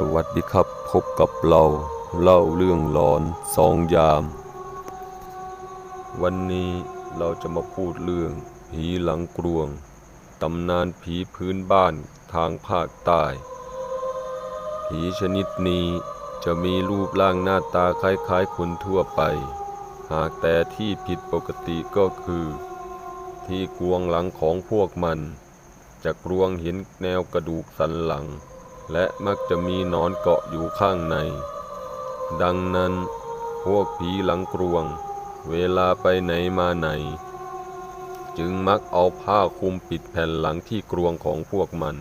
สวัสดีครับพบกับเราเล่าเรื่องหลอนสองยาม วันนี้เราจะมาพูดเรื่อง ผีหลังกรวงตำนานผีพื้นบ้านทางภาคใต้ ผีชนิดนี้จะมีรูปร่างหน้าตาคล้ายๆคนทั่วไป หากแต่ที่ผิดปกติก็คือ ที่กรวงหลังของพวกมัน จะกรวงเห็นแนวกระดูกสันหลัง และมักจะมีหนอนเกาะอยู่ข้างใน ดังนั้น พวกผีหลังกรวง เวลาไปไหนมาไหน จึงมักเอาผ้าคลุมปิดแผ่นหลังที่กรวงของพวกมัน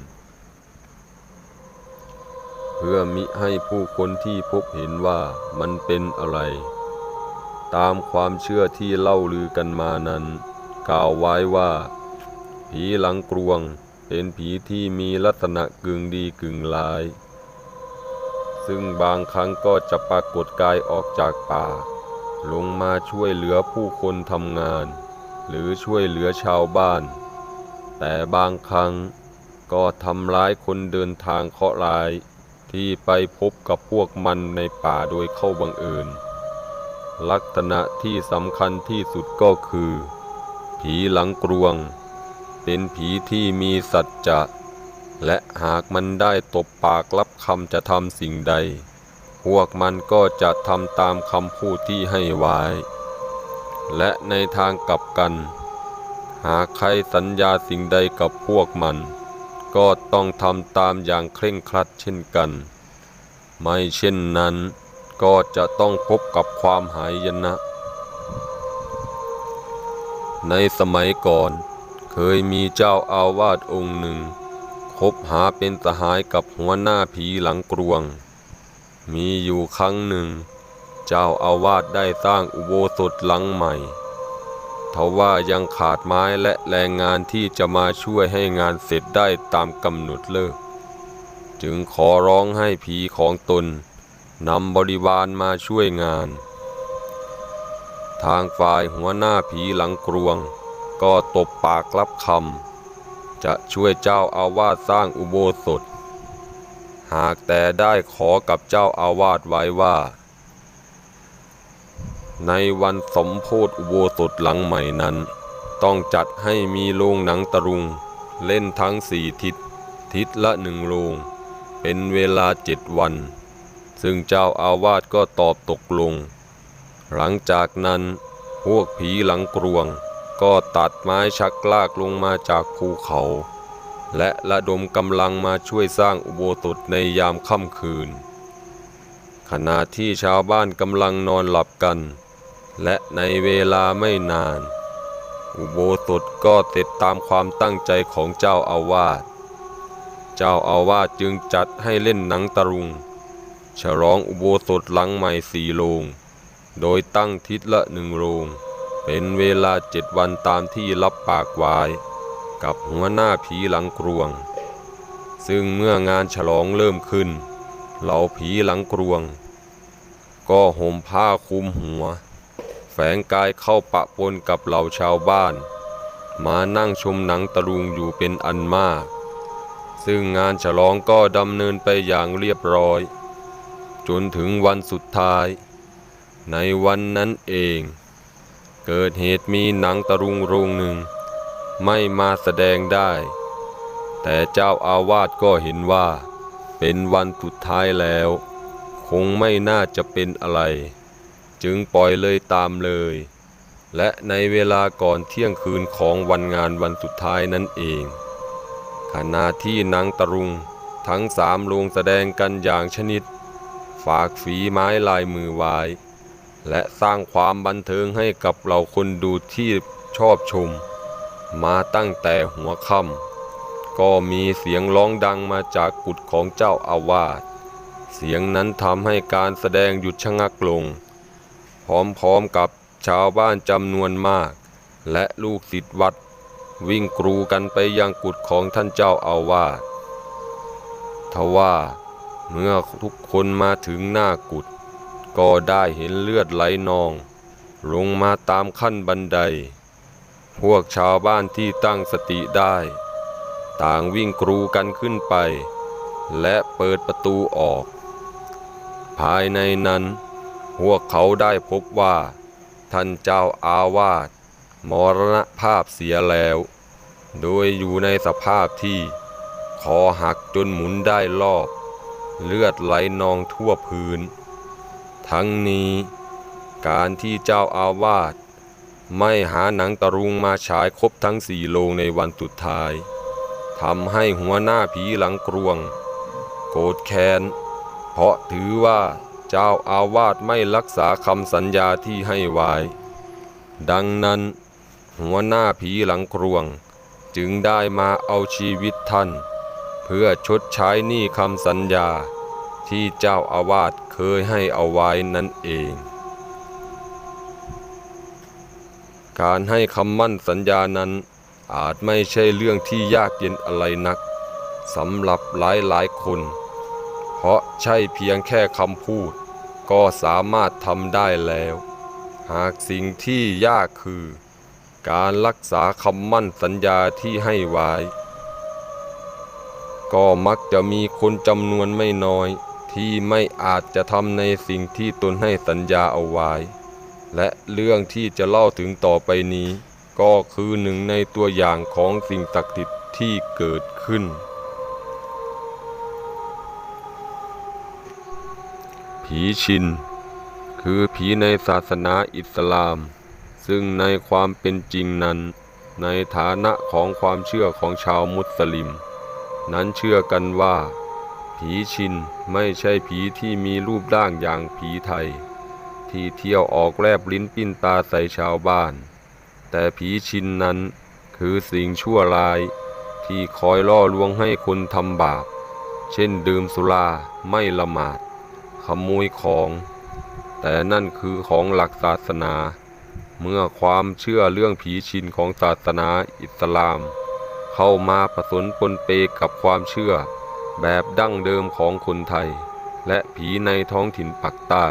เพื่อมิให้ผู้คนที่พบเห็นว่ามันเป็นอะไร ตามความเชื่อที่เล่าลือกันมานั้น กล่าวไว้ว่า ผีหลังกรวง เป็นผีที่มีลักษณะกึ่งดีกึ่งร้าย ซึ่งบางครั้งก็จะปรากฏกายออกจากป่า ลงมาช่วยเหลือผู้คนทำงาน หรือช่วยเหลือชาวบ้าน แต่บางครั้งก็ทำร้ายคนเดินทางเคราะห์ร้าย ที่ไปพบกับพวกมันในป่าโดยเข้าบังเอิญ ลักษณะที่สำคัญที่สุดก็คือ ผีหลังกรวง เป็นผีที่มีสัจจะ และหากมันได้ตบปากรับคำจะทำสิ่งใด พวกมันก็จะทำตามคำพูดที่ให้ไว้ และในทางกลับกัน หากใครสัญญาสิ่งใดกับพวกมัน ก็ต้องทำตามอย่างเคร่งครัดเช่นกัน ไม่เช่นนั้นก็จะต้องพบกับความหายนะ ในสมัยก่อน เคยมีเจ้าอาวาสองค์หนึ่ง คบหาเป็นสหายกับหัวหน้าผีหลังกรวง มีอยู่ครั้งหนึ่ง เจ้าอาวาสได้สร้างอุโบสถหลังใหม่ทว่ายังขาดไม้และแรงงานที่จะมาช่วยให้งานเสร็จได้ตามกำหนดเลิก จึงขอร้องให้ผีของตนนำบริวารมาช่วยงาน ทางฝ่ายหัวหน้าผีหลังกรวง ก็ตบปากรับคำจะช่วยเจ้าอาวาสสร้างอุโบสถ หากแต่ได้ขอกับเจ้าอาวาสไว้ว่า ในวันสมโพธิอุโบสถหลังใหม่นั้น ต้องจัดให้มีโรงหนังตะลุง เล่นทั้งสี่ทิศ ทิศละหนึ่งโรงเป็นเวลาเจ็ดวัน ซึ่งเจ้าอาวาสก็ตอบตกลง หลังจากนั้นพวกผีหลังกรวง ก็ตัดไม้ชักลากลงมาจากภูเขา และระดมกำลังมาช่วยสร้างอุโบสถในยามค่ำคืน ขณะที่ชาวบ้านกำลังนอนหลับกัน และในเวลาไม่นาน อุโบสถก็เสร็จตามความตั้งใจของเจ้าอาวาส เจ้าอาวาสจึงจัดให้เล่นหนังตะลุง ฉลองอุโบสถหลังใหม่สี่โรงโดยตั้งทิศละหนึ่งโรง เป็นเวลาเจ็ดวันตามที่รับปากไว้กับหัวหน้าผีหลังกรวง ซึ่งเมื่องานฉลองเริ่มขึ้น เหล่าผีหลังกรวง ก็ห่มผ้าคลุมหัว แฝงกายเข้าปะปนกับเหล่าชาวบ้าน มานั่งชมหนังตะลุงอยู่เป็นอันมาก ซึ่งงานฉลองก็ดำเนินไปอย่างเรียบร้อย จนถึงวันสุดท้าย ในวันนั้นเอง เกิดเหตุมีหนังตะลุงโรงหนึ่ง ไม่มาแสดงได้ แต่เจ้าอาวาสก็เห็นว่า เป็นวันสุดท้ายแล้ว คงไม่น่าจะเป็นอะไร จึงปล่อยเลยตามเลย และในเวลาก่อนเที่ยงคืนของวันงานวันสุดท้ายนั่นเอง ขณะที่หนังตะลุงทั้งสามโรงแสดงกันอย่างชนิด ฝากฝีไม้ลายมือไว้ และสร้างความบันเทิงให้กับเราคนดูที่ชอบชม มาตั้งแต่หัวค่ำก็มีเสียงร้องดังมาจากกุฏของเจ้าอาวาส เสียงนั้นทำให้การแสดงหยุดชะงักลง พร้อมๆกับชาวบ้านจำนวนมาก และลูกศิษย์วัด วิ่งกรูกันไปยังกุฏของท่านเจ้าอาวาสทว่าเมื่อทุกคนมาถึงหน้ากุฏ ก็ได้เห็นเลือดไหลนอง ลงมาตามขั้นบันได พวกชาวบ้านที่ตั้งสติได้ ต่างวิ่งกรูกันขึ้นไป และเปิดประตูออก ภายในนั้น พวกเขาได้พบว่า ท่านเจ้าอาวาสมรณภาพเสียแล้ว โดยอยู่ในสภาพที่คอหักจนหมุนได้รอบ เลือดไหลนองทั่วพื้น ทั้งนี้การที่เจ้าอาวาสไม่หาหนังตะรุงมาฉายครบทั้งสี่โรงในวันสุดท้ายทำให้หัวหน้าผีหลังกรวง โกรธแค้น เพราะถือว่าเจ้าอาวาสไม่รักษาคำสัญญาที่ให้ไว้ ดังนั้น หัวหน้าผีหลังกรวง จึงได้มาเอาชีวิตท่าน เพื่อชดใช้หนี้คำสัญญา ที่เจ้าอาวาสเคยให้เอาไว้นั่นเอง การให้คำมั่นสัญญานั้นอาจไม่ใช่เรื่องที่ยากเย็นอะไรนักสำหรับหลายหลายคน เพราะใช่เพียงแค่คำพูด ก็สามารถทำได้แล้ว หากสิ่งที่ยากคือ การรักษาคำมั่นสัญญาที่ให้ไว้ ก็มักจะมีคนจำนวนไม่น้อย ที่ไม่อาจจะทำในสิ่งที่ตนให้สัญญาเอาไว้ และเรื่องที่จะเล่าถึงต่อไปนี้ ก็คือหนึ่งในตัวอย่างของสิ่งศักดิ์สิทธิ์ที่เกิดขึ้น ผีชิน คือผีในศาสนาอิสลาม ซึ่งในความเป็นจริงนั้น ในฐานะของความเชื่อของชาวมุสลิม นั้นเชื่อกันว่า ผีชินไม่ใช่ผีที่มีรูปร่างอย่างผีไทย ที่เที่ยวออกแลบลิ้นปิ้นตาใส่ชาวบ้าน แต่ผีชินนั้นคือสิ่งชั่วร้าย ที่คอยล่อลวงให้คนทำบาป เช่นดื่มสุราไม่ละหมาด ขโมยของ แต่นั่นคือของหลักศาสนา เมื่อความเชื่อเรื่องผีชินของศาสนาอิสลาม เข้ามาผสมปนเปกับความเชื่อ แบบดั้งเดิมของคนไทย และผีในท้องถิ่นปักใต้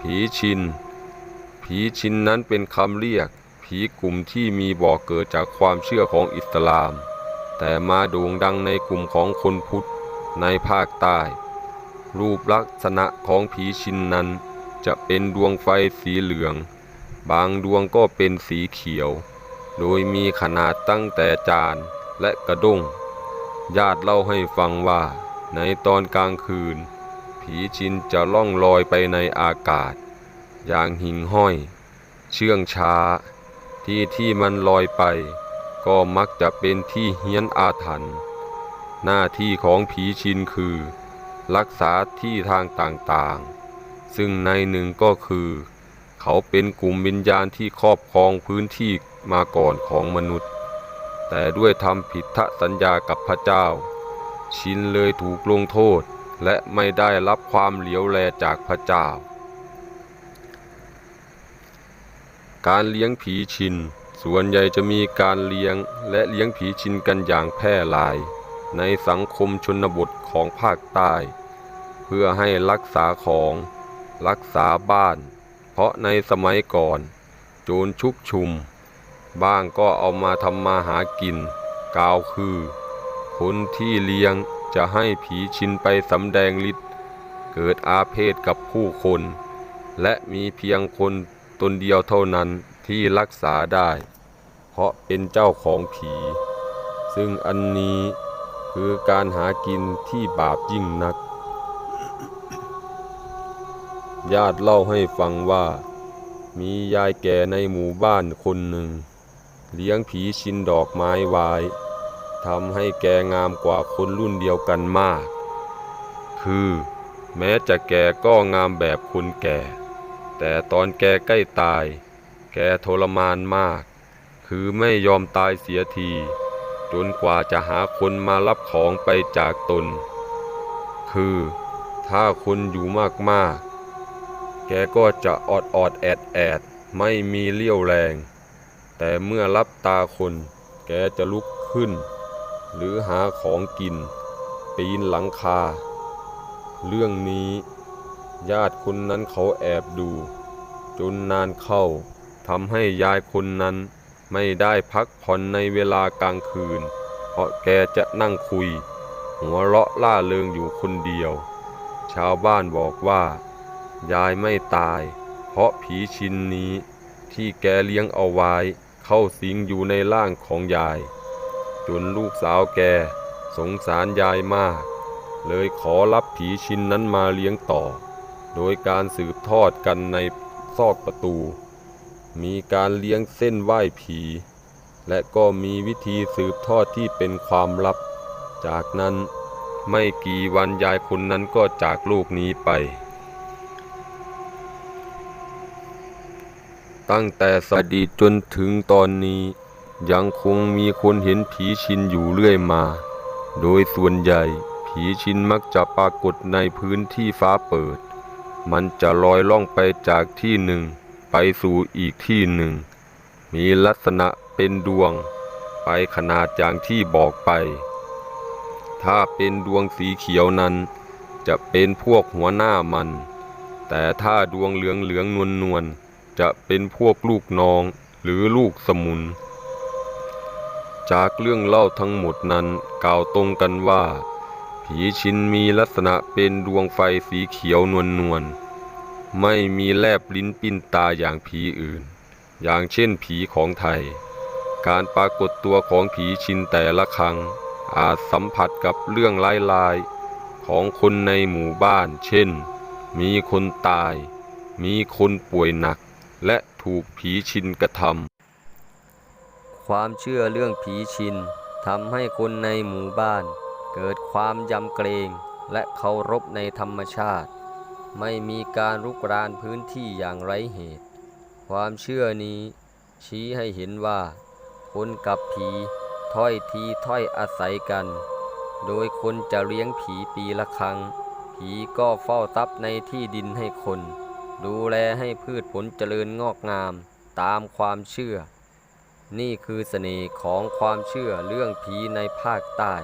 ผีชิน ผีชินนั้นเป็นคำเรียก ผีกลุ่มที่มีบ่อกเกิดจากความเชื่อของอิสลาม แต่มาโด่งดังในกลุ่มของคนพุทธในภาคใต้ รูปลักษณะของผีชินนั้น จะเป็นดวงไฟสีเหลือง บางดวงก็เป็นสีเขียว โดยมีขนาดตั้งแต่จานและกระด้ง ญาติเล่าให้ฟังว่า ในตอนกลางคืน ผีชินจะล่องลอยไปในอากาศ อย่างหิ่งห้อย เชื่องช้า ที่ที่มันลอยไป ก็มักจะเป็นที่เฮี้ยนอาถรรพ์หน้าที่ของผีชินคือ รักษาที่ทางต่างๆ ซึ่งในหนึ่งก็คือ เขาเป็นกลุ่มวิญญาณที่ครอบครองพื้นที่มาก่อนของมนุษย์ แต่ด้วยทำผิดทสัญญากับพระเจ้า ชินเลยถูกลงโทษและไม่ได้รับความเหลียวแลจากพระเจ้า การเลี้ยงผีชิน ส่วนใหญ่จะมีการเลี้ยงและเลี้ยงผีชินกันอย่างแพร่หลาย ในสังคมชนบทของภาคใต้ เพื่อให้รักษาของ รักษาบ้าน เพราะในสมัยก่อน โจรชุกชุม บ้างก็เอามาทำมาหากิน กล่าวคือ คนที่เลี้ยงจะให้ผีชินไปสำแดงฤทธิ์เกิดอาเพศกับผู้คน และมีเพียงคนตนเดียวเท่านั้นที่รักษาได้ เพราะเป็นเจ้าของผี ซึ่งอันนี้คือการหากินที่บาปยิ่งนัก ญาติเล่าให้ฟังว่า มียายแก่ในหมู่บ้านคนหนึ่ง เลี้ยงผีชินดอกไม้ไว้ทำให้แกงามกว่าคนรุ่นเดียวกันมาก คือแม้จะแกก็งามแบบคนแก่ แต่ตอนแกใกล้ตาย แกทรมานมาก คือไม่ยอมตายเสียที จนกว่าจะหาคนมารับของไปจากตน คือถ้าคนอยู่มากๆ แกก็จะอดอดแอดแอด ไม่มีเลี้ยวแรง แต่เมื่อรับตาคน แกจะลุกขึ้น หรือหาของกิน ปีนหลังคา เรื่องนี้ ญาติคนนั้นเขาแอบดู จนนานเข้าทำให้ยายคนนั้นไม่ได้พักผ่อนในเวลากลางคืน เพราะแกจะนั่งคุย หัวเราะล่าเริงอยู่คนเดียว ชาวบ้านบอกว่า ยายไม่ตาย เพราะผีชินนี้ที่แกเลี้ยงเอาไว้ เข้าสิงอยู่ในร่างของยาย จนลูกสาวแกสงสารยายมาก เลยขอรับผีชินนั้นมาเลี้ยงต่อ โดยการสืบทอดกันในซอกประตู มีการเลี้ยงเส้นไหว้ผี และก็มีวิธีสืบทอดที่เป็นความลับ จากนั้นไม่กี่วันยายคนนั้นก็จากโลกนี้ไป ตั้งแต่สดีจนถึงตอนนี้ ยังคงมีคนเห็นผีชินอยู่เรื่อยมา โดยส่วนใหญ่ผีชินมักจะปรากฏในพื้นที่ฟ้าเปิด มันจะลอยล่องไปจากที่หนึ่ง ไปสู่อีกที่หนึ่ง มีลักษณะเป็นดวง ไปขนาดอย่างที่บอกไป ถ้าเป็นดวงสีเขียวนั้น จะเป็นพวกหัวหน้ามัน แต่ถ้าดวงเหลืองเหลืองนวลนวลๆ จะเป็นพวกลูกน้องหรือลูกสมุน จากเรื่องเล่าทั้งหมดนั้นกล่าวตรงกันว่า ผีชินมีลักษณะเป็นดวงไฟสีเขียวนวลนวลๆไม่มีแลบลิ้นปิ้นตาอย่างผีอื่น อย่างเช่นผีของไทย การปรากฏตัวของผีชินแต่ละครั้ง อาจสัมผัสกับเรื่องร้ายๆของคนในหมู่บ้าน เช่น มีคนตาย มีคนป่วยหนัก และถูกผีชินกระทำความเชื่อเรื่องผีชินทำให้คนในหมู่บ้าน เกิดความยำเกรงและเคารพในธรรมชาติ ไม่มีการรุกรานพื้นที่อย่างไร้เหตุ ความเชื่อนี้ ชี้ให้เห็นว่า คนกับผีถ้อยทีถ้อยอาศัยกัน โดยคนจะเลี้ยงผีปีละครั้ง ผีก็เฝ้าทรัพย์ในที่ดินให้คน ดูแลให้พืชผลเจริญงอกงามตามความเชื่อ นี่คือเสน่ห์ของความเชื่อเรื่องผีในภาคใต้